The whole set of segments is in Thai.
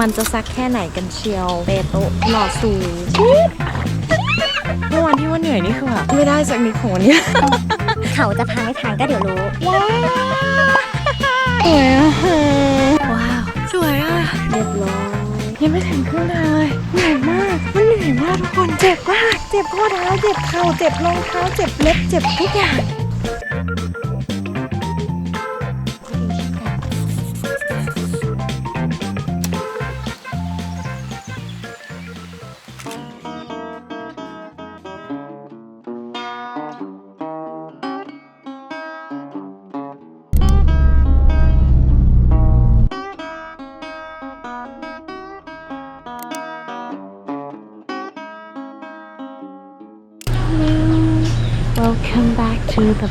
มันจะซักแค่ไหนกันเชียวเปโตะหล่อสูเมื่อวานที่ว่าเหนื่อยนี่คือแบบไม่ได้สักนิดของวันนี้ เขาจะพังไม่พังก็เดี๋ยวรู้ ว้าวสวยอะว้าวสวยอะเรียบร้อยยังไม่ถึงครึ่งทางเลยเหนื่อยมาก มันเหนื่อยมากทุกคน เจ็บมาก เจ็บข้อเท้า เจ็บเข่า เจ็บรองเท้า เจ็บเล็บ เจ็บทุกอย่าง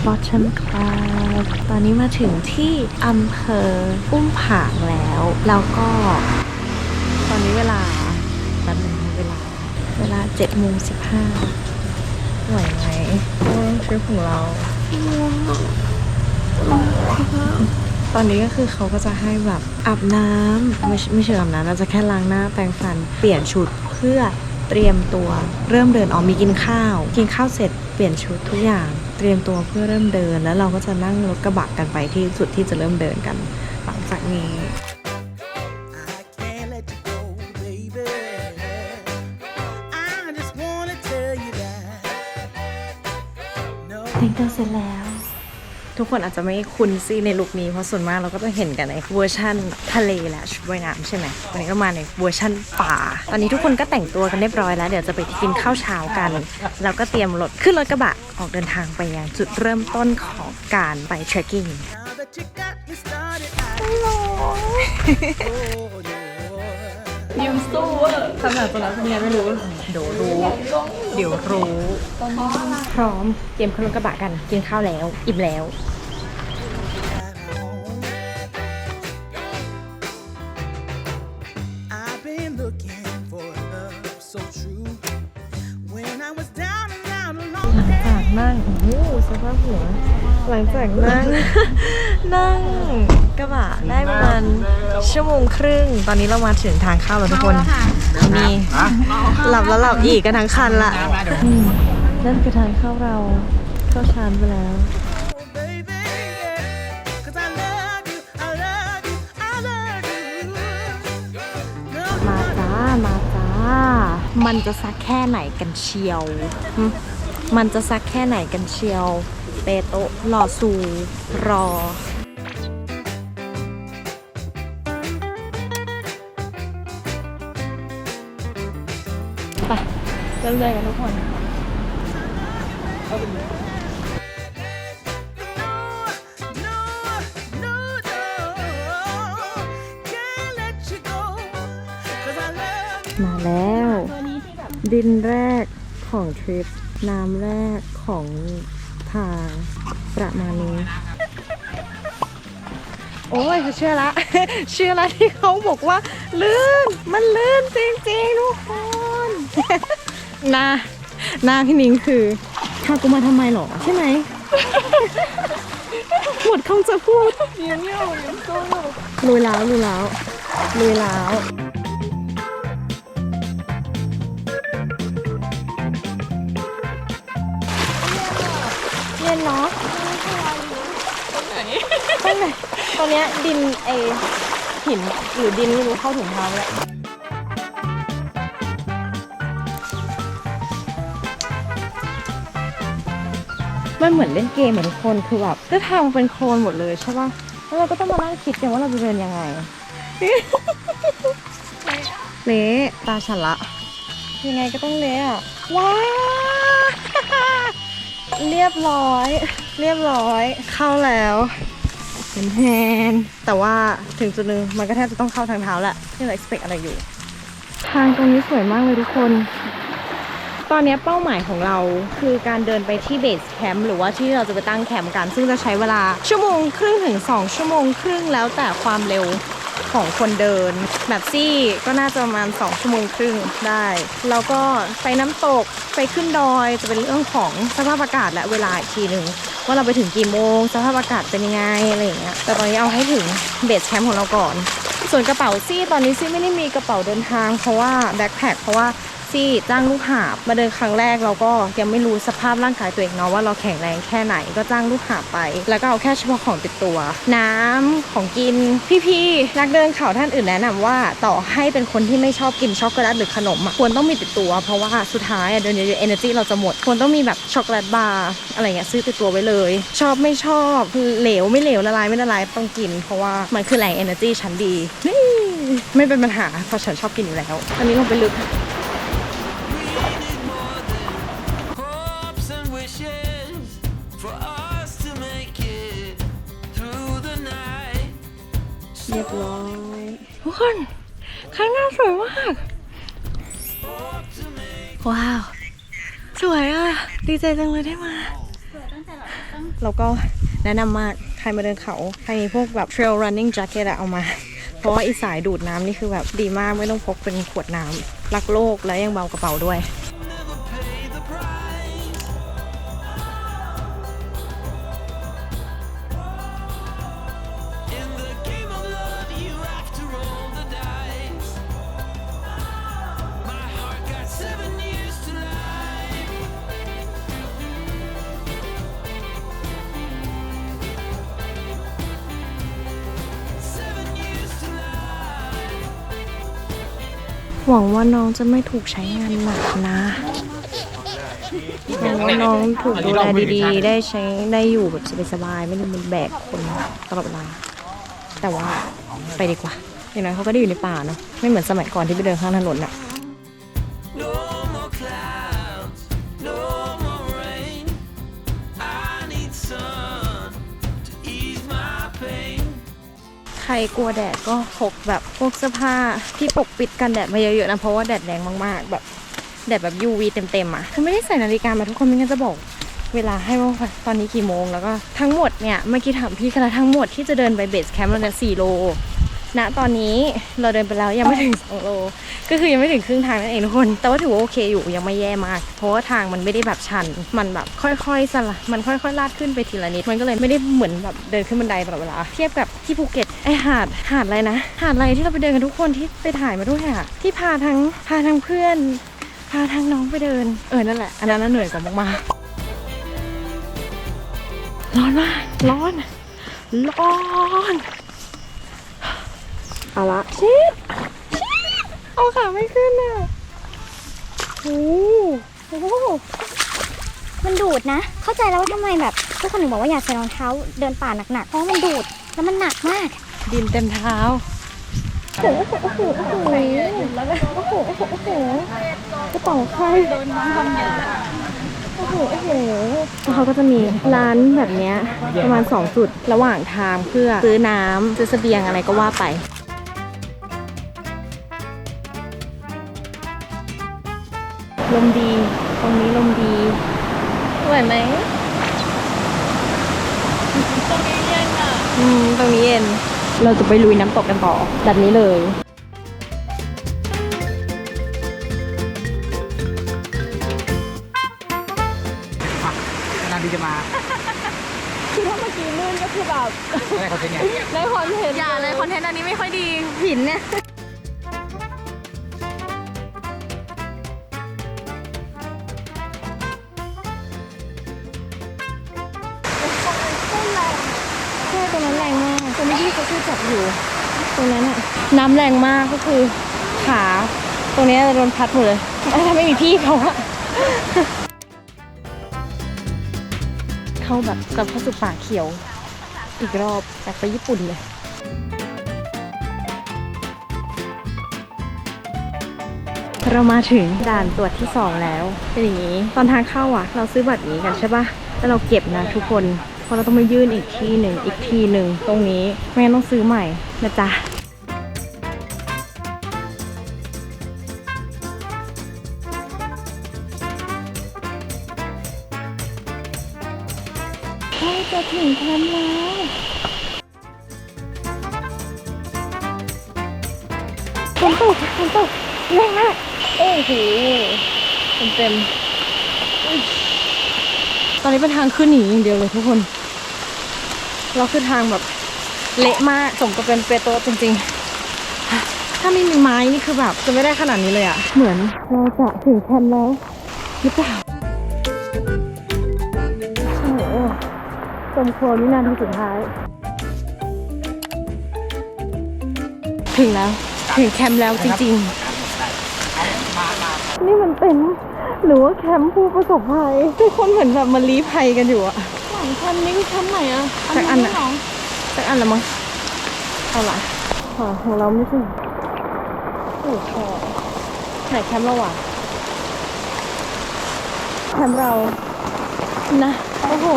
to the bottom club ตอนนี้มาถึงที่อำเภออุ้มผางแล้ว แล้วก็ ตอนนี้เวลาแป๊บนึงเวลา เวลา7โมง15ไหวไหมโอ้ทริปของเรา ตอนนี้ก็คือเขาก็จะให้แบบอาบน้ำไม่ไม่ใช่อาบน้ำเราจะแค่ล้างหน้าแปรงฟันเปลี่ยนชุดเพื่อเตรียมตัวเริ่มเดินออกมีกินข้าว กินข้าวเสร็จ ลี่ยนชุดทุกอย่างเตรียมตัวเพื่อเริ่มเดิน แล้วเราก็จะนั่งรถกระบะกันไปที่สุดที่จะเริ่มเดินกัน หลังจากนี้ I can't let you go, baby. I just wanna tell you that. No. แต่งตัวเสร็จแล้ว ทุกคนอาจจะไม่คุ้นซี่ในลุคนี้เพราะส่วนมากเราก็จะเห็นกันในเวอร์ชั่นทะเลและชุดว่ายน้ำใช่ไหมวันนี้ก็มาในเวอร์ชั่นป่า ตอนนี้ทุกคนก็แต่งตัวกันเรียบร้อยแล้ว เดี๋ยวจะไปกินข้าวเช้ากัน แล้วก็เตรียมรถขึ้นรถกระบะออกเดินทางไปยังจุดเริ่มต้นของการไปเทรคกิ้ง Now that you got me started, I oh, no. ยืมสู้ขนาดตัวแล้วเนี่ยไม่รู้ เดี๋ยวรู้ เดี๋ยวรู้ พร้อมเตรียมขึ้นรถกระบะกัน กินข้าวแล้ว อิ่มแล้ว I've been looking for love so true. When I was down and out alone, จากนั่งโอ้โหสภาพหัว หลังจากนั่ง นั่งกระบะได้ประมาณชั่วโมงครึ่ง ตอนนี้เรามาถึงทางเข้าแล้วทุกคนมีหลับแล้วหลับอีกกันทั้งคันละอืมนั่นคือทางเข้าเราเข้าชานไปแล้ว baby. Cause I love you, I love you, I love you. No, มาจ้ามาจ้า มันจะซักแค่ไหนกันเชียวหึมันจะซักแค่ไหนกันเชียว เปโตะหล่อสูรอ ไปเริ่มเลยกันทุกคน no, no, no. Can't let you go. Cause I love you. มาแล้ว ดินแรกของทริป น้ำแรกของ ทางประมาณนี้ โอ้ยเชื่อละ เชื่อละที่เขาบอกว่า ลื่น มันลื่นจริงๆทุกคนหน้าหน้าพี่นิ้งคือพากูมาทำไมหรอใช่ไหมหมดคำจะพูดเยี่ยมเยี่ยมเยี่ยมสู้ลุยแล้วลุยแล้วลุยแล้ว ตอนเนี้ยดินเอหินหรือดินไม่รู้เข้าถุงเท้าแล้วมันเหมือนเล่นเกมเหมือนทุกคนคือแบบก็ทางเป็นโคลนหมดเลยใช่ป่ะแล้วเราก็ต้องมานั่งคิดกันว่าเราจะเดินยังไงเละตาฉันละยังไงก็ต้องเละอะว้าวเรียบร้อย เรียบร้อย เข้าแล้ว เป็นแฮนแต่ว่าถึงจุดนึงมันก็แทบจะต้องเข้าทางเท้าแหละที่เราสเปกอะไรอยู่ ทางตรงนี้สวยมากเลยทุกคน ตอนนี้เป้าหมายของเราคือการเดินไปที่เบสแคมป์หรือว่าที่เราจะไปตั้งแคมป์กัน ซึ่งจะใช้เวลาชั่วโมงครึ่งถึง 2 ชั่วโมงครึ่งแล้วแต่ความเร็ว ของคนเดินแบบซี่ก็น่าจะประมาณ2ชั่วโมงครึ่งได้ แล้วก็ไปน้ำตกไปขึ้นดอยจะเป็นเรื่องของสภาพอากาศและเวลาอีกทีหนึ่งว่าเราไปถึงกี่โมง สภาพอากาศเป็นยังไงอะไรอย่างเงี้ยแต่ตอนนี้เอาให้ถึงเบสแคมป์ของเราก่อน ส่วนกระเป๋าซี่ตอนนี้ซี่ไม่ได้มีกระเป๋าเดินทางเพราะว่าแบ็คแพคเพราะว่า ซี่จ้างลูกหาบมาเดินครั้งแรกเราก็ยังไม่รู้สภาพร่างกายตัวเองเนาะว่าเราแข็งแรงแค่ไหนก็จ้างลูกหาบไป แล้วก็เอาแค่เฉพาะของติดตัว น้ำของกินพี่ๆนักเดินเขาท่านอื่นแนะนำว่า ต่อให้เป็นคนที่ไม่ชอบกินช็อกโกแลตหรือขนมอะควรต้องมีติดตัว เพราะว่าสุดท้ายเดินเยอะๆ energy เราจะหมดควรต้องมีแบบช็อกโกแลตบาร์อะไรเงี้ยซื้อติดตัวไว้เลย ชอบไม่ชอบเหลวไม่เหลวละลายไม่ละลายต้องกิน เพราะว่ามันคือแหล่ง energy ชั้นดีนี่ไม่เป็นปัญหาเพราะฉันชอบกินอยู่แล้ว อันนี้ลงไปลึก เรียบร้อยทุกคนข้างหน้าสวยมาก ว้าว สวยอะ ดีใจจังเลยได้มาแล้วก็แนะนำมากใครมาเดินเขา ใครมีพวกแบบ trail running jacket อะเอามา เพราะว่าอีสายดูดน้ำนี่คือแบบดีมากไม่ต้องพกเป็นขวดน้ำรักโลกและยังเบากระเป๋าด้วย หวังว่าน้องจะไม่ถูกใช้งานหนักนะหวังว่าน้องถูกดูแลดีๆ ได้ใช้ได้อยู่แบบสบายๆไม่ต้องเป็นแบกคนตลอดเวลาแต่ว่าไปดีกว่าอย่างน้อยเขาก็ได้อยู่ในป่าเนาะไม่เหมือนสมัยก่อนที่ไปเดินข้างถนนอะ รกลัวแดดก็พกแบบพวกเสื้อผ้าที่ปกปิดกันแดดมาเยอะๆนะเพราะว่าแดดแรงมากๆ แบบแดดแบบ UV เต็มๆอะคือไม่ได้ใส่นาฬิกามาทุกคนไม่งั้นจะบอกเวลาให้ว่าตอนนี้กี่โมงแล้วก็ทั้งหมดเนี่ยเมื่อกี้ถามพี่กันแล้วทั้งหมดที่จะเดินไปเบสแคมป์เราเนี่ยสี่โล ณตอนนี้เราเดินไปแล้วยังไม่ถึง2โล ก็คือยังไม่ถึงครึ่งทางนั่นเองทุกคน แต่ว่าถือว่าโอเคอยู่ยังไม่แย่มาก เพราะว่าทางมันไม่ได้แบบชัน มันแบบค่อยๆสละมันค่อยๆลาดขึ้นไปทีละนิด มันก็เลยไม่ได้เหมือนแบบเดินขึ้นบันไดตลอดเวลา เทียบกับที่ภูเก็ตไอหาดหาดอะไรนะ หาดอะไรที่เราไปเดินกันทุกคนที่ไปถ่ายมาด้วยอะที่พาทั้งพาทั้งเพื่อน พาทั้งน้องไปเดิน เออนั่นแหละอันนั้นน่ะเหนื่อยกว่ามากๆร้อนมากร้อนร้อน เอาละชิดชิดเอาขาไม่ขึ้นอะโอ้โหมันดูดนะ เข้าใจแล้วว่าทำไมแบบทุกคนถึงบอกว่าอย่าใส่รองเท้าเดินป่าหนักๆ เพราะว่ามันดูดแล้วมันหนักมาก ดินเต็มเท้าโอ้โหโอ้โหโอ้โหโอ้โหโอ้โหโอ้โหกระเป๋าใครโดนน้องทำเยอะโอ้โหโอ้โหแล้วเขาก็จะมีร้านแบบเนี้ยประมาณ 2 จุดระหว่างทางเพื่อซื้อน้ำซื้อเสบียงอะไรก็ว่าไป ลมดี ตรงนี้ลมดีไหวไหมตรงนี้เย็นอะ อืม ตรงนี้เย็น เราจะไปลุยน้ำตกกันต่อแบบนี้เลยนานดีจะมาคือถ้าเมื่อกี้ลื่นก็คือแบบ ได้คอนเทนต์ไงได้คอนเทนต์อย่าเลยคอนเทนต์อันนี้ไม่ค่อยดีหินเนี่ยำแรงมากก็คือขาตรงนี้จะโดนพัดหมดเลย ถ้าไม่มีพี่เขาอะเข้าแบบกับเข้าสู่ป่าเขียว อีกรอบแบบไปญี่ปุ่นเลยเรามาถึงด่านตรวจที่ 2 แล้วเป็นอย่างนี้ ตอนทางเข้าอะ เราซื้อบัตรนี้กันใช่ปะแล้วเราเก็บนะทุกคนเพราะเราต้องมายื่นอีกที่หนึ่งอีกทีหนึ่งตรงนี้ไม่งั้นต้องซื้อใหม่นะจ๊ะ เต็ม ตอนนี้เป็นทางขึ้นหนีอย่างเดียวเลยทุกคน เราคือทางแบบเละมากสมกับเป็นเปโตรจริง ๆ ถ้าไม่มีไม้นี่คือแบบจะไม่ได้ขนาดนี้เลยอะเหมือนเราจะถึงแคมป์แล้วหรือเปล่าโอ้โหจมโคลนวินาทีสุดท้าย ถึงแล้ว ถึงแคมป์แล้วจริง ๆ นี่มันเป็น หรือว่าแคมป์ผู้ประสบภัยทุกคนเหมือนแบบมาลีภัยกันอยู่อะหลังแคมป์นี้คือแคมป์ไหนอะสักอันอะสักอันละมั้งเอาละอ๋อของเราไม่ใช่โอ้โหไหนแคมป์เราวะแคมป์เรานะโอ้โห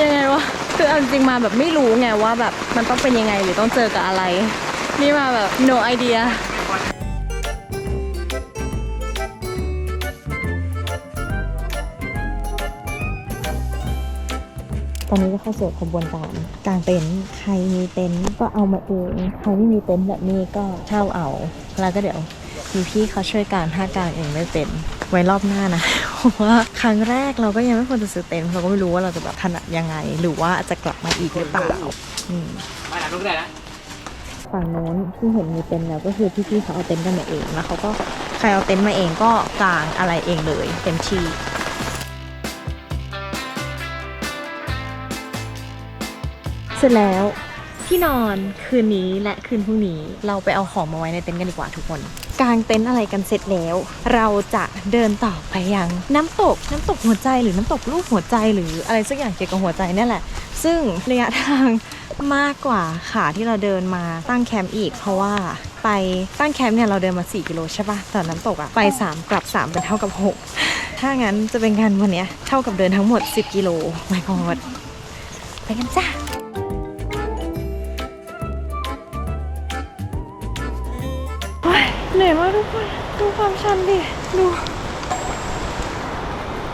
ยังไงวะคือเอาจริงๆมาแบบไม่รู้ไงว่าแบบมันต้องเป็นยังไงหรือต้องเจอกับอะไร นี่มาแบบ no idea อนนี้ก็เข้าสู่กระบวนการกางเต็นท์ใครมีเต็นท์ก็เอามาเองใครไม่มีเต็นท์แบบนี้ก็เช่าเอา แล้วก็เดี๋ยวมีพี่เขาช่วยการถ้ากางเองไม่เป็นไว้รอบหน้านะเพราะว่าครั้งแรกเราก็ยังไม่ควรจะซื้อเต็นท์เราก็ไม่รู้ว่าเราจะแบบถนัดยังไง หรือว่าจะกลับมาอีกหรือเปล่าอืมมาหลังลูกได้แล้วฝั่งโน้นที่เห็นมีเต็นท์แล้วก็คือพี่ๆเขาเอาเต็นท์กันมาเองแล้วเขาก็ใครเอาเต็นท์มาเองก็กางอะไรเองเลยเต็มที่ สร็จแล้วที่นอนคืนนี้และคืนพรุ่งนี้เราไปเอาของมาไว้ในเต็นท์กันดีกว่าทุกคน กางเต็นท์อะไรกันเสร็จแล้ว เราจะเดินต่อไปยังน้ำตกน้ำตกหัวใจหรือน้ำตกรูปหัวใจหรืออะไรสักอย่างเกี่ยวกับหัวใจเนี่ยแหละ ซึ่งระยะทางมากกว่าขาที่เราเดินมาตั้งแคมป์อีก เพราะว่าไปตั้งแคมป์เนี่ยเราเดินมา 4 กิโลใช่ปะแต่น้ำตกอะไป 3 กลับ 3 เป็นเท่ากับ 6 ถ้างั้นจะเป็นการวันเนี้ยเท่ากับเดินทั้งหมด 10 กิโลไม่กอดไปกันจ้า เหนื่อยมากทุกคนดูความชันดิ ดู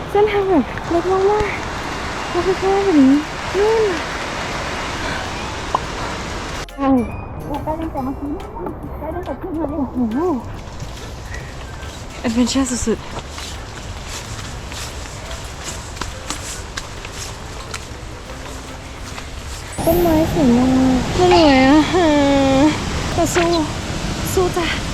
เส้นทางแบบเล็กมากๆแล้วก็แค่แบบนี้นู่นใช่ได้ตั้งแต่เมื่อกี้ได้ตั้งแต่ขึ้นมาเลยโอ้โหแอดเวนเจอร์สุดๆต้นไม้สวยมากเหนื่อยอะฮะแต่สู้สู้จ้ะ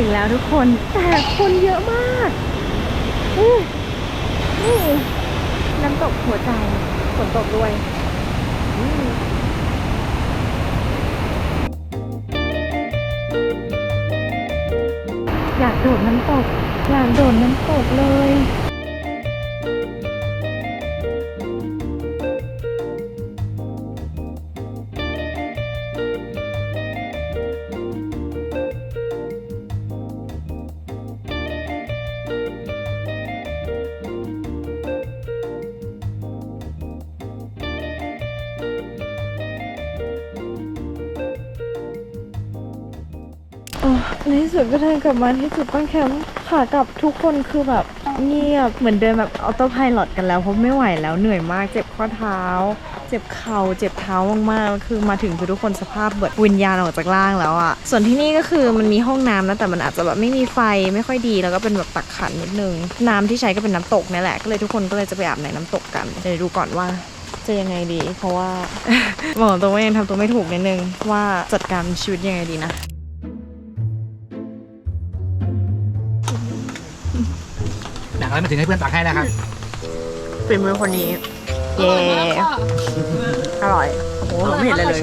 ถึงแล้วทุกคน แต่คนเยอะมากนี่น้ำตกหัวใจฝนตกด้วยอืมอยากโดดน้ำตกอยากโดดน้ำตกเลย ในที่สุดก็เดินกลับมาที่จุดตั้งแคมป์ขากลับทุกคนคือแบบเงียบเหมือนเดินแบบออโต้ไพลอตกันแล้วเพราะไม่ไหวแล้วเหนื่อยมากเจ็บข้อเท้า เจ็บเข่าเจ็บเท้ามากๆ คือมาถึงคือทุกคนสภาพแบบวิญญาณออกจากร่างแล้วอะส่วนที่นี่ก็คือมันมีห้องน้ำนะแต่มันอาจจะแบบไม่มีไฟไม่ค่อยดีแล้วก็เป็นแบบตักขันนิดนึง น้ำที่ใช้ก็เป็นน้ำตกเนี่ยแหละก็เลยทุกคนก็เลยจะไปอาบในน้ำตกกันเดี๋ยวดูก่อนว่าจะยังไงดี เพราะว่าบอกตัวว่ายังทำตัวไม่ถูกนิดนึงว่าจัดการชีวิตยังไงดีนะ นังอะไรมาถึงให้เพื่อนตักให้แล้วครับฝีมือคนนี้ เย่อร่อย โอ้โหผมไม่เห็นเลยเลย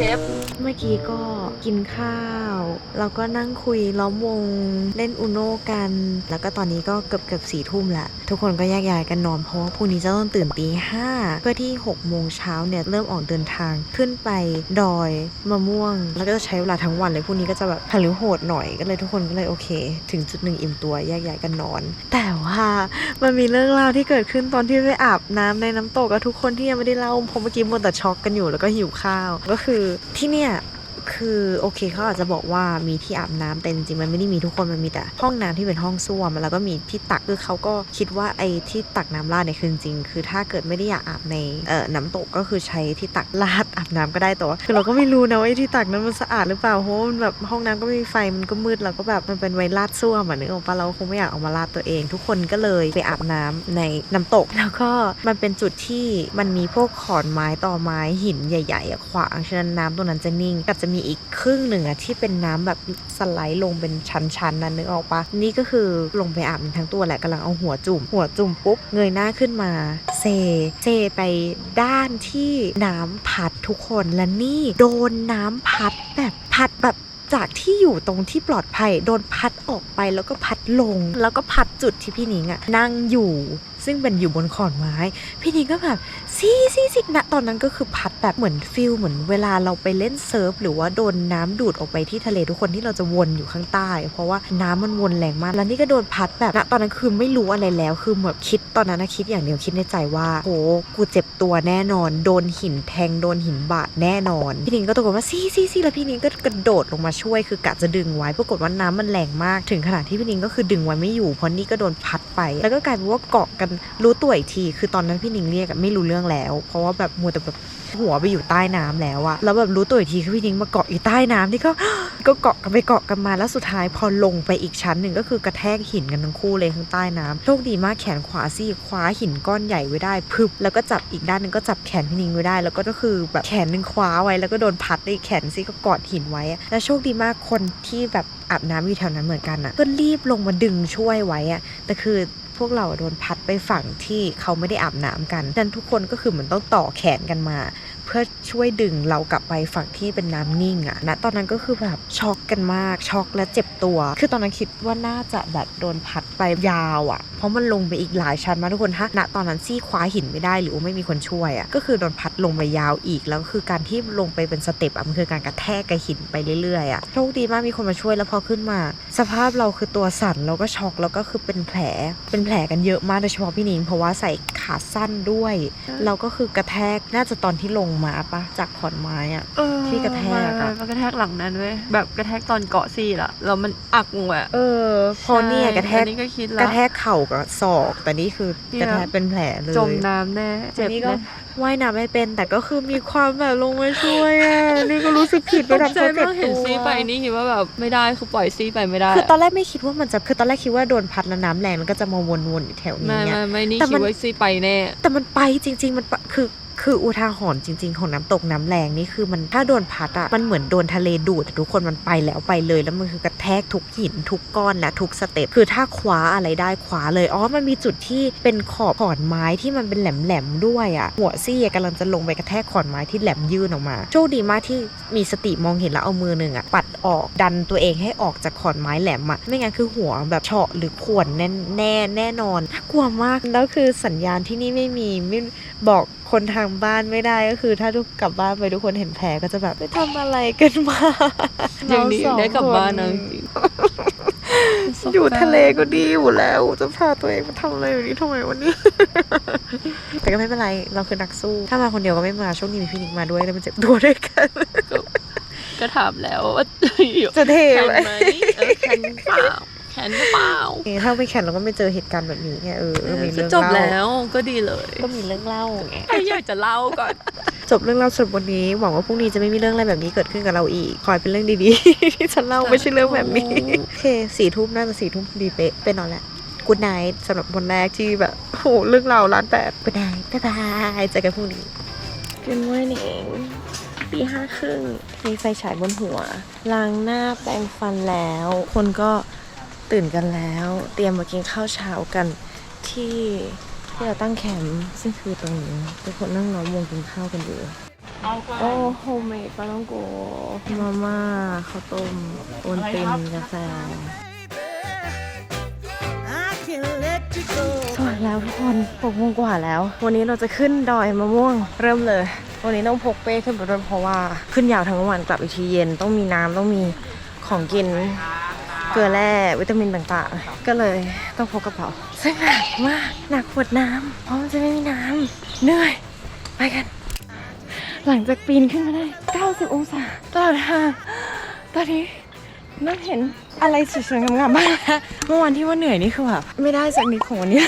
เมื่อกี้ก็ กินข้าวแล้วก็นั่งคุยล้อมวงเล่นอุโนกัน แล้วก็ตอนนี้ก็เกือบเกือบสี่ทุ่มละทุกคนก็แยกย้ายกันนอนเพราะว่าพรุ่งนี้จะต้องตื่นตีห้าเพื่อที่6กโมงเช้าเนี่ยเริ่มออกเดินทางขึ้นไปดอยมะม่วง แล้วก็จะใช้เวลาทั้งวันเลยพรุ่งนี้ก็จะแบบพลิวโหดหน่อยก็เลยทุกคนก็เลยโอเค ถึงจุดหนึ่งอิ่มตัวแยกย้ายกันนอน แต่ว่ามันมีเรื่องราวที่เกิดขึ้นตอนที่ไปอาบน้ำในน้ำตกกับทุกคนที่ยังไม่ได้เล่าเพราะเมื่อกี้มัวแต่ช็อกกันอยู่แล้วก็หิวข้าว ก็คือที่เนี่ย คือโอเคเขาอาจจะบอกว่ามีที่อาบน้ำแต่จริงๆมันไม่ได้มีทุกคนมันมีแต่ห้องน้ำที่เป็นห้องส้วมแล้วก็มีที่ตักคือเขาก็คิดว่าไอ้ที่ตักน้ำราดเนี่ยคือจริงคือถ้าเกิดไม่ได้อยากอาบในเอ่อน้ำตกก็คือใช้ที่ตักราดอาบน้ำก็ได้แต่ว่าคือเราก็ไม่รู้นะว่าไอ้ที่ตักนั้นมันสะอาดหรือเปล่าเพราะมันแบบห้องน้ำก็ไม่มีไฟมันก็มืดแล้วก็แบบมันเป็นไว้ราดส้วมอะนึกออกปะเราคงไม่อยากเอามาราดตัวเอง ทุกคนก็เลยไปอาบน้ำในน้ำตก แล้วก็มันเป็นจุดที่มันมีพวกขอนไม้ต่อไม้หินใหญ่ๆขวางฉะนั้นน้ำตรงนั้นจะนิ่งก็จะมีีอีกครึ่งหนึ่งอะที่เป็นน้ำแบบสไลด์ลงเป็นชั้นๆนั้นนึกออกปะนี่ก็คือลงไปอาบน้ำทั้งตัวแหละกำลังเอาหัวจุ่ม หัวจุ่มปุ๊บเงยหน้าขึ้นมาเซเซไปด้านที่น้ำพัดทุกคนและนี่โดนน้ำพัดแบบพัดแบบจากที่อยู่ตรงที่ปลอดภัยโดนพัดออกไปแล้วก็พัดลง แล้วก็พัดจุดที่พี่นิงอะนั่งอยู่ ซึ่งเป็นอยู่บนขอนไม้ พี่นิงก็แบบ ซีซีซีณตอนนั้นก็คือพัดแบบเหมือนฟิลเหมือนเวลาเราไปเล่นเซิร์ฟหรือว่าโดนน้ำดูดออกไปที่ทะเลทุกคนที่เราจะวนอยู่ข้างใต้ เพราะว่าน้ำมันวนแรงมาก แล้วนี่ก็โดนพัดแบบณตอนนั้นคือไม่รู้อะไรแล้ว คือแบบคิดตอนนั้นคิดอย่างเดียวคิดในใจว่าโหกูเจ็บตัวแน่นอน โดนหินแทงโดนหินบาดแน่นอน พี่นิงก็ตะโกนว่าซีซีซีแล้วพี่นิงก็กระโดดลงมาช่วยคือกะจะดึงไว้ปรากฏว่าน้ำมันแรงมากถึงขนาดที่พี่นิงก็คือดึงไว้ไม่อยู่เพราะนี่ก็โดนพัดไป แล้วก็กลายเป็นว่าเกาะกันรู้ตัวอีกที คือตอนนั้นพี่นิงเรียกไม่รู้เรื่องแล้ว เพราะว่าแบบมัวแต่แบบหัวไปอยู่ใต้น้ำแล้วอะแล้วแบบรู้ตัวอีกทีคือพี่นิงมาเกาะอยู่ใต้น้ำนี่ก็ก็เกาะกันไปเกาะกันมาแล้วสุดท้ายพอลงไปอีกชั้นหนึ่งก็คือกระแทกหินกันทั้งคู่เลยข้างใต้น้ำโชคดีมากแขนขวาซี่คว้าหินก้อนใหญ่ไว้ได้พึบแล้วก็จับอีกด้านหนึงก็จับแขนพี่นิงไว้ได้ แล้วก็ก็คือแบบแขนหนึ่งคว้าไว้แล้วก็โดนพัดอีกแขนซี่ก็กอดหินไว้ แล้วโชคดีมากคนที่แบบอาบน้ำอยู่แถวนั้นเหมือนกันอะก็รีบลงมาดึงช่วยไว้อะแต่คือ พวกเราโดนพัดไปฝั่งที่เขาไม่ได้อาบน้ำกันดังนั้นทุกคนก็คือเหมือนต้องต่อแขนกันมา เพื่อช่วยดึงเรากลับไปฝั่งที่เป็นน้ำนิ่งอะนะตอนนั้นก็คือแบบช็อกกันมากช็อกและเจ็บตัว คือตอนนั้นคิดว่าน่าจะแบบโดนพัดไปยาวอะเพราะมันลงไปอีกหลายชั้นมากทุกคนถ้าณตอนนั้นซี่คว้าหินไม่ได้หรือว่าไม่มีคนช่วยอะก็คือโดนพัดลงไปยาวอีกแล้วก็คือการที่ลงไปเป็นสเต็ปอะมันคือการกระแทกกับหินไปเรื่อยๆอะโชคดีมากมีคนมาช่วยแล้วพอขึ้นมา สภาพเราคือตัวสั่นแล้วก็ช็อกแล้วก็คือเป็นแผลเป็นแผลกันเยอะมากโดยเฉพาะพี่นิงเพราะว่าใส่ขาสั้นด้วยเราก็คือกระแทกน่าจะตอนที่ลงมาปะจากขอนไม้อะเออที่กระแทกอะมันมันกระแทกหลังนั้นเว้ยแบบกระแทกตอนเกาะซี่ละแล้วมันอักลงไปอะเออ พอเนี่ยกระแทกอันนี้ก็คิดกแล้วระแทกเข่ากับศอก แต่นี่คือเนี่ยกระแทกเป็นแผลเลยจมน้ำแน่เจ็บอันนี้ก็นะว่ายน้ำไม่เป็น แต่ก็คือมีความแบบลงมาช่วยอะนี่ก็รู้สึกผิดไปตกทำใจเขาเจ็บมากเห็ตันวซี่ไปนี่คิดว่าแบบไม่ได้คือปล่อยซี่ไปไม่ได้คือตอนแรกไม่คิดว่ามันจะคือตอนแรกคิดว่าโดนพัดแล้วน้ำแรงแล้วก็จะมาวนๆอยู่แถวนี้ไม่ไงไม่ไม่นี่แต่คิมัดนว่าซี่ไปแน่แต่มันไปจริง ๆ มันปะคือ คืออุทาหรณ์จริง ๆ ของน้ำตกน้ำแรงนี่คือมันถ้าโดนพัดอะมันเหมือนโดนทะเลดูดทุกคนมันไปแล้วไปเลย แล้วมันคือกระแทกทุกหินทุกก้อนและทุกสเต็ปคือถ้าคว้าอะไรได้คว้าเลยอ๋อมันมีจุดที่เป็นขอบขอนไม้ที่มันเป็นแหลมๆด้วยอะหัวซี่อะกำลังจะลงไปกระแทกขอนไม้ที่แหลมยื่นออกมาโชคดีมากที่มีสติมองเห็นแล้วเอามือหนึ่งอะปัดออกดันตัวเองให้ออกจากขอนไม้แหลมอะไม่งั้นคือหัวแบบเฉาะหรือข่วนแน่แน่แน่นอนน่ากลัวมากแล้วคือสัญญาณที่นี่ไม่มีไม่บอกคนทางบ้านไม่ได้ก็คือ ถ้าทุกกลับบ้านไปทุกคนเห็นแผลก็จะแบบไปทำอะไรกันมายังดีเราสองได้กลับบ้านนะคจริงอยู่ทะเลก็ดีอยู่แล้วจะพาตัวเองมาทำอะไรแบบนี้ทำไมวันนี้ แต่ก็ไม่เป็นไรเราคือนักสู้ ถ้ามาคนเดียวก็ไม่มาโชคดีมีพี่นิกมาด้วยแล้วมันเจ็บตัวด้วยกันก็ถามแล้วว่าจะเทแข็งไหมไหมเออแข็งเปล่า แข็งหรือเปล่าเออถ้าไม่แข่งเราก็ไม่เจอเหตุการณ์แบบนี้ไงเออก็มีก็เรื่องจบเล่าแล้วก็ดีเลย ก็มีเรื่องเล่าไงใครอยากจะเล่าก่อนจบเรื่องเล่าสำหรับวันนี้หวังว่าพรุ่งนี้จะไม่มีเรื่องอะไรแบบนี้เกิดขึ้นกับเราอีกคอยเป็นเรื่องดีๆที่ฉันเล่าไม่ใช่เรื่องแบบนี้โอเคสี่ทุ่มน่าจะสี่ทุ่มพอดีเป๊ะไปนอนแล้วกูดไนท์สำหรับวันแรกที่แบบโหเรื่องเราวร้านแปดกูดไนท์บ๊ายบายเจอกันพรุ่งนี้ Good morning ปีห้าครึ่งมีไฟฉายบนหัวล้างหน้าแปรงฟันแล้ว คนก็ ตื่นกันแล้ว เตรียมมากินข้าวเช้ากันที่ที่เราตั้งแคมป์ซึ่งคือตรงนี้ทุกคนนั่งล้อมวงกินข้าวกันอยู่โอ้โฮเมดปลาต้องโกมาม่าข้าวต้มโอนตินกาแฟ I can't let you go. สวยแล้วทุกคนหกโมงกว่าแล้ว วันนี้เราจะขึ้นดอยมะม่วงเริ่มเลย วันนี้ต้องพกเป้ขึ้นไปด้วยเพราะว่าขึ้นยาวทั้งวันกลับอีกทีเย็นต้องมีน้ำต้องมีของกิน กลือแร่วิตามินต่างๆ ก็เลยต้องพกกระเป๋าซึ่งหนักมากหนักขวดน้ำเพราะมันจะไม่มีน้ำเหนื่อย ไปกัน หลังจากปีนขึ้นมาได้ 90 องศาตลอดทางตอนนี้เริ่มเห็นอะไรสวยๆงามๆบ้างแล้วเมื่อวันที่ว่าเหนื่อยนี่คือแบบไม่ได้สักนิดของวันนี้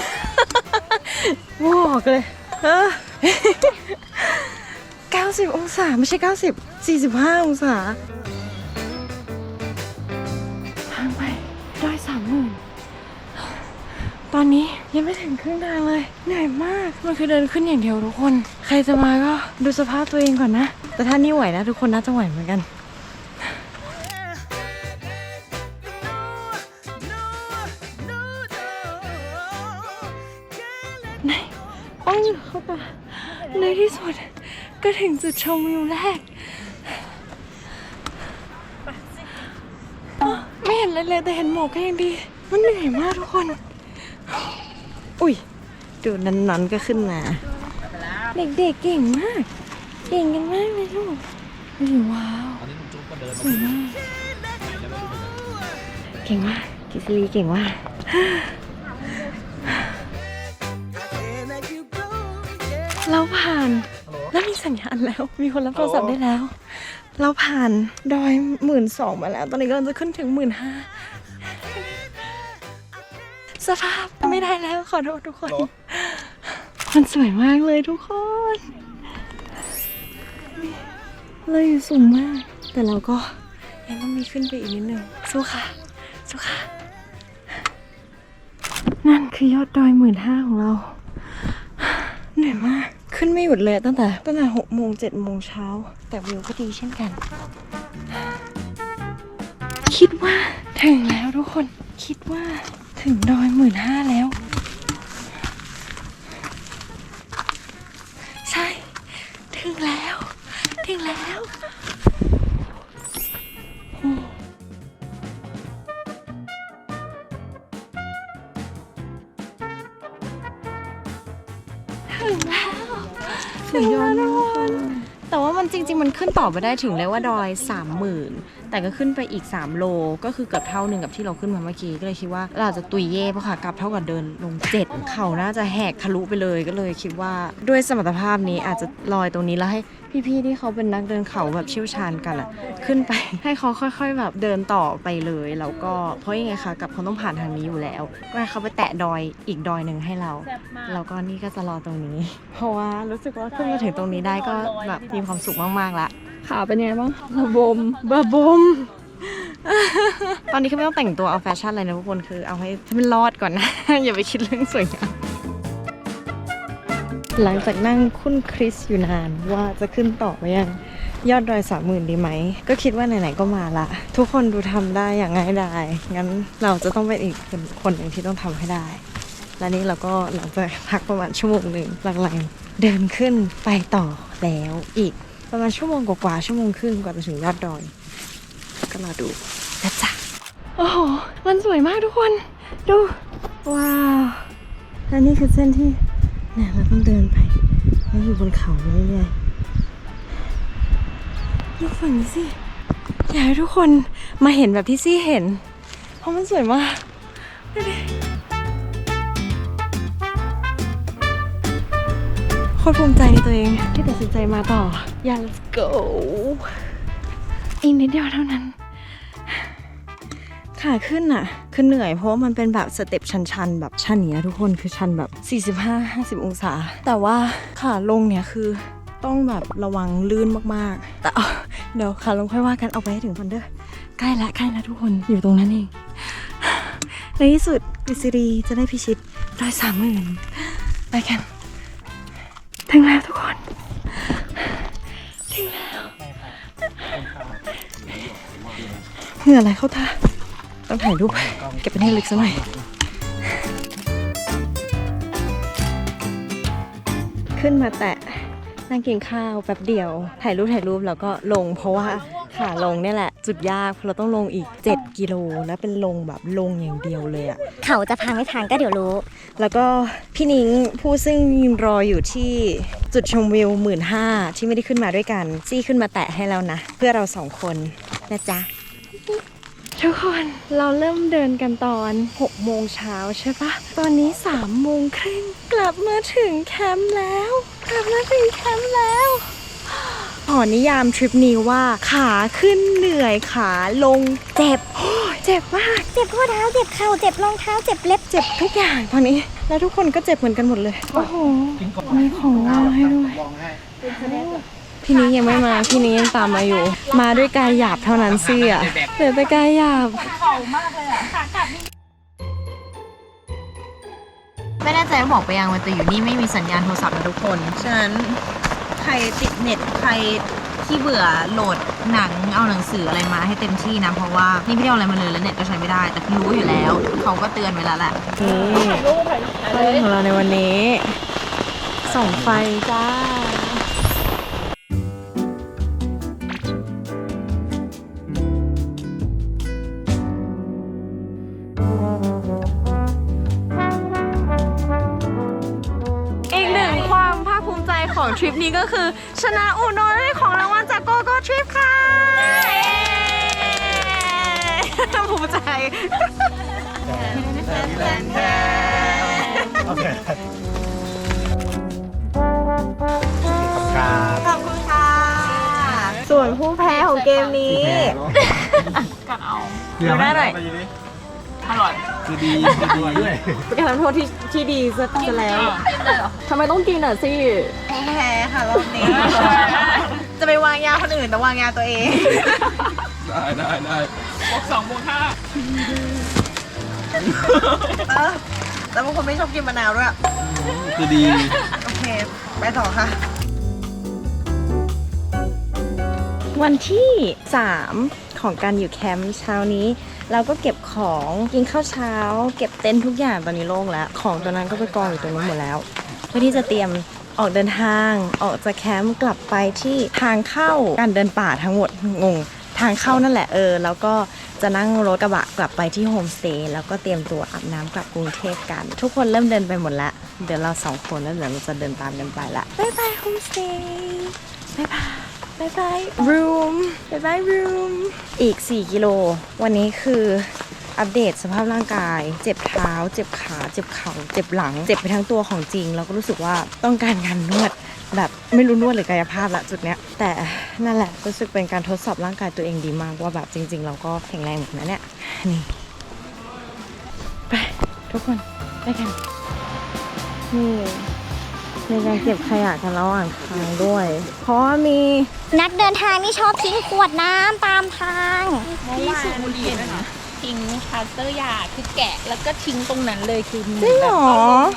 บอกเลยเออ90 องศา ไม่ใช่ 90 45 องศา ไปได้สามหมื่นตอนนี้ยังไม่ถึงครึ่งทางเลย เหนื่อยมาก มันคือเดินขึ้นอย่างเดียวทุกคน ใครจะมาก็ดูสภาพตัวเองก่อนนะ แต่ถ้านี่ไหวนะทุกคนน่าจะไหวเหมือนกัน No, no, no. Can't let ในอ้องเข้าไปในที่สุดก็ถึงจุดชมวิวแรก อ้อไม่เห็นเลยแต่เห็นหมอกก็ยังดี มันเหนื่อยมากทุกคน อุ้ยดูนั้นๆก็ขึ้นมา เด็กๆเก่งมาก เก่งกันมากเลยลูกอุ้ยว้าวสวยมากเก่งมากกิสลีเก่งมาก เราผ่าน แล้วมีสัญญาณแล้ว มีคนรับโทรศัพท์ได้แล้ว เราผ่านดอยหมื่นสองมาแล้ว ตอนนี้กำลังจะขึ้นถึงหมื่นห้าสภาพไม่ได้แล้วขอโทษทุกคน มันสวยมากเลยทุกคนเราอยู่สูงมาก แต่เราก็ยังต้องมีขึ้นไปอีกนิดหนึ่งสู้ค่ะสู้ค่ะ นั่นคือยอดดอยหมื่นห้าของเรา เหนื่อยมาก ขึ้นไม่หยุดเลยตั้งแต่ตั้งแต่หกโมงเจ็ดโมงเช้า แต่วิวก็ดีเช่นกัน คิดว่าถึงแล้วทุกคนคิดว่าถึงดอยหมื่นห้าแล้ว ใช่ ถึงแล้ว ถึงแล้ว ถึงแล้วถึงแล้วทุกคนแต่ว่ามันจริง ๆ มันขึ้นต่อไปได้ถึงเลยว่าดอยสามหมื่นแต่ก็ขึ้นไปอีก 3 โลก็คือเกือบเท่าหนึ่งกับที่เราขึ้นมาเมื่อกี้ก็เลยคิดว่าเราจะตุยเย่เพราะค่ะกลับเท่ากับเดินลงเจ็ดเขาน่าจะแหกทะลุไปเลยก็เลยคิดว่าด้วยสมรรถภาพนี้อาจจะลอยตรงนี้แล้วให้ พี่ๆที่เขาเป็นนักเดินเขาแบบเชี่ยวชาญกันอะขึ้นไปให้เขาค่อย ๆ แบบเดินต่อไปเลยแล้วก็เพราะยังไงคะกับเขาต้องผ่านทางนี้อยู่แล้ว ก็ให้เขาไปแตะดอยอีกดอยหนึ่งให้เรา แล้วก็นี่ก็จะรอตรงนี้ เพราะว่ารู้สึกว่าขึ้นมาถึงตรงนี้ได้ก็แบบมีความสุขมากๆละขาเป็นยังไงบ้างระบมบาบมตอนนี้คือไม่ต้องแต่งตัวเอาแฟชั่นอะไรนะทุกคนคือเอาให้ให้มันรอดก่อนนะ อย่าไปคิดเรื่องสวยงาม หลังจากนั่งคุ้นคริสอยู่นานว่าจะขึ้นต่อไปยังยอดดอยสามหมื่นดีไหม ก็คิดว่าไหนๆก็มาละ ทุกคนดูทำได้อย่างง่ายดายงั้นเราจะต้องเป็นอีกคนคนหนึ่งที่ต้องทำให้ได้ และนี่เราก็หลังจากพักประมาณชั่วโมงหนึ่งหลังๆเดินขึ้นไปต่อแล้วอีกประมาณชั่วโมงกว่าๆชั่วโมงครึ่งกว่าจะถึงยอดดอย ก็รอดูนะจ๊ะโอ้โหมันสวยมากทุกคน ดู ว้าวและนี่คือเส้นที่ เนี่ยเราต้องเดินไปแล้วอยู่บนเขาไปเรื่อยๆดูฝั่งนี้สิอยากให้ทุกคนมาเห็นแบบที่ซี่เห็น เพราะมันสวยมากดูดิโคตรภูมิใจในตัวเองที่ตัดสินใจมาต่อ อย่า let's go อีกนิดเดียวเท่านั้น ขาขึ้นอะ คือเหนื่อยเพราะว่ามันเป็นแบบสเต็ปชันๆ แบบชันเนี้ยทุกคนคือชันแบบ 45-50 องศา แต่ว่าขาลงเนี่ยคือต้องแบบระวังลื่นมากๆ แต่เอาเดี๋ยวขาลงค่อยว่ากันเอาไปให้ถึงก่อนเด้อใกล้ละใกล้ละทุกคนอยู่ตรงนั้นเอง ในที่สุดวิซิรีจะได้พิชิตร้อยสามหมื่นไปกันถึงแล้วทุกคนถึงแล้วเหงื่ออะไรเข้าตา ต้องถ่ายรูปเก็บเป็นที่ระลึกซะหน่อย ขึ้นมาแตะนั่งกินข้าวแป๊บเดียว ถ่ายรูปถ่ายรูปแล้วก็ลง เพราะว่าขาลงเนี่ยแหละ จุดยากเพราะเราต้องลงอีก 7 กิโลแล้วเป็นลงแบบลงอย่างเดียวเลยอะเขาจะพังไม่พังก็เดี๋ยวรู้ แล้วก็พี่นิ้งผู้ซึ่งยืนรออยู่ที่จุดชมวิวหมื่นห้าที่ไม่ได้ขึ้นมาด้วยกัน ซี่ขึ้นมาแตะให้แล้วนะ เพื่อเราสองคนนะจ๊ะ ทุกคนเราเริ่มเดินกันตอน 6 โมงเช้าใช่ปะตอนนี้ 3 โมงครึ่งกลับมาถึงแคมป์แล้ว กลับมาถึงแคมป์แล้วขอนิยามทริปนี้ว่าขาขึ้นเหนื่อยขาลงเจ็บโอ้ยเจ็บมากเจ็บข้อเท้าเจ็บเข่าเจ็บรองเท้าเจ็บเล็บเจ็บทุกอย่างตอนนี้ แล้วทุกคนก็เจ็บเหมือนกันหมดเลย โอ้โหมีของว่างให้ด้วย พี่นี้ยังไม่มา พี่นี้ยังตามมาอยู่ มาด้วยกายหยาบเท่านั้นสิอะเหลือแต่กายหยาบไม่แน่ใจว่าบอกไปยังมันแต่อยู่นี่ไม่มีสัญญาณโทรศัพท์นะทุกคน ฉะนั้นใครติดเน็ตใครที่เบื่อโหลดหนังเอาหนังสืออะไรมาให้เต็มที่นะ เพราะว่านี่ไม่ได้เอาอะไรมาเลยแล้วเน็ตก็ใช้ไม่ได้ แต่รู้อยู่แล้ว เขาก็เตือนไว้แล้วแหละนี่ข้อเล่นของเราในวันนี้ส่องไฟจ้า ของทริปนี้ก็คือ ชนะอุโนได้ของรางวัลจากโกโก้ทริปค่ะเย้ภูมิใจขอบคุณค่ะ ส่วนผู้แพ้ของเกมนี้ดูหน้าหน่อย คือดีคือดีด้วย เป็นการทำโทษที่ที่ดีซะซะแล้วทำไมต้องกินอะสิ ผู้แพ้ค่ะรอบนี้ จะไปวางยาคนอื่นแต่วางยาตัวเอง ได้ได้ได้เออแต่บางคนไม่ชอบกินมะนาวด้วย คือดี โอเค ไปต่อค่ะ วันที่ 3 ของการอยู่แคมป์เช้านี้ เราก็เก็บของกินข้าวเช้า เก็บเต็นท์ทุกอย่างตอนนี้โล่งแล้ว ของตัวนั้นก็ไปกองอยู่ตรงนู้นหมดแล้ว เพื่อที่จะเตรียม ออกเดินทางออกจากแคมป์กลับไปที่ทางเข้าการเดินป่าทั้งหมดงงทางเข้านั่นแหละเออ แล้วก็จะนั่งรถกระบะกลับไปที่โฮมสเตย์แล้วก็เตรียมตัวอาบน้ำกลับกรุงเทพกัน ทุกคนเริ่มเดินไปหมดแล้วเดี๋ยวเราสองคนแล้วเดี๋ยวเราจะเดินตามกันไปละบ๊ายบายโฮมสเตย์บ๊ายบายบ๊ายบายรูมบ๊ายบายรูมอีก 4 กิโล วันนี้คือ อัปเดตสภาพร่างกาย เจ็บเท้า เจ็บขา เจ็บเข่า เจ็บหลัง เจ็บไปทั้งตัวของจริง เราก็รู้สึกว่าต้องการการนวดแบบไม่รู้นวดหรือกายภาพละจุดเนี้ย แต่นั่นแหละรู้สึกเป็นการทดสอบร่างกายตัวเองดีมากว่าแบบจริง ๆ เราก็แข็งแรงเหมือนกันนะเนี่ยนี่ไปทุกคนไปกันนี่ในการเก็บขยะกันระหว่างทางด้วย เพราะว่ามีนักเดินทางนี่ชอบทิ้งขวดน้ำตามทางที่สูบบุหรี่ด้วยนะ ทิ้งพลาสเตอร์ยาคือแกะแล้วก็ทิ้งตรงนั้นเลยคือจริงเหรอ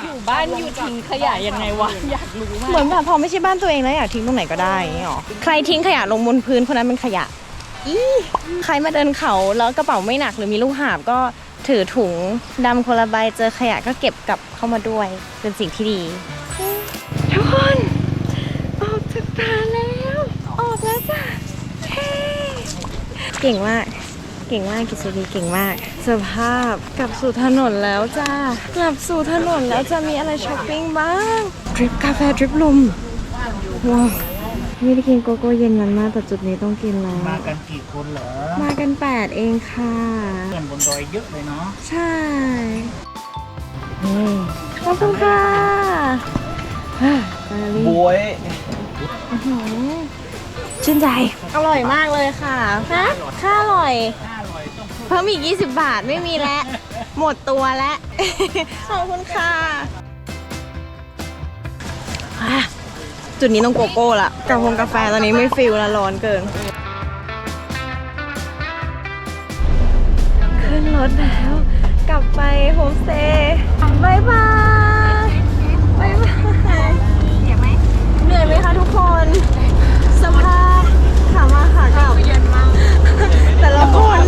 อยู่บ้านอยู่ทิ้งขยะยังไงวะอยากรู้มากเหมือนแบบพอไม่ใช่บ้านตัวเองแล้วอยากทิ้งตรงไหนก็ได้อย่างงี้หรอใครทิ้งขยะลงบนพื้นคนนั้นเป็นขยะอีใครมาเดินเขาแล้วกระเป๋าไม่หนักหรือมีลูกหาบก็ถือถุงดำคนละใบเจอขยะก็เก็บกลับเข้ามาด้วยเป็นสิ่งที่ดี ทุกคนออกจากป่าแล้ว ออกแล้วจ้ะเฮ้เก่งมากเก่งมากกิจดีเก่งมาก สภาพกลับสู่ถนนแล้วจ้ากลับสู่ถนนแล้วจะมีอะไรช้อปปิ้งบ้างดริปกาแฟดริปลมว้าวไม่ได้กินโกโก้เย็นนั้นมากแต่จุดนี้ต้องกินแล้วมากันกี่คนเหรอมากัน 8 เองค่ะเพื่อนบนดอยเยอะเลยเนาะใช่นี่ขอบคุณค่ะฮ่าไปเลยบวยชื่นใจ อร่อยมากเลยค่ะฮะค่าอร่อยเพิ่มอีก 20 บาทไม่มีแล้ว หมดตัวแล้ว ขอบคุณค่ะ จุดนี้ต้องโกโก้ละกาแฟกาแฟตอนนี้ไม่ฟิลละร้อนเกิน ขึ้นรถแล้ว กลับไปโฮมสเตย์บายบายบายบายเหนื่อยไหมคะทุกคน สภาพถามมาค่ะกลับแต่ละคน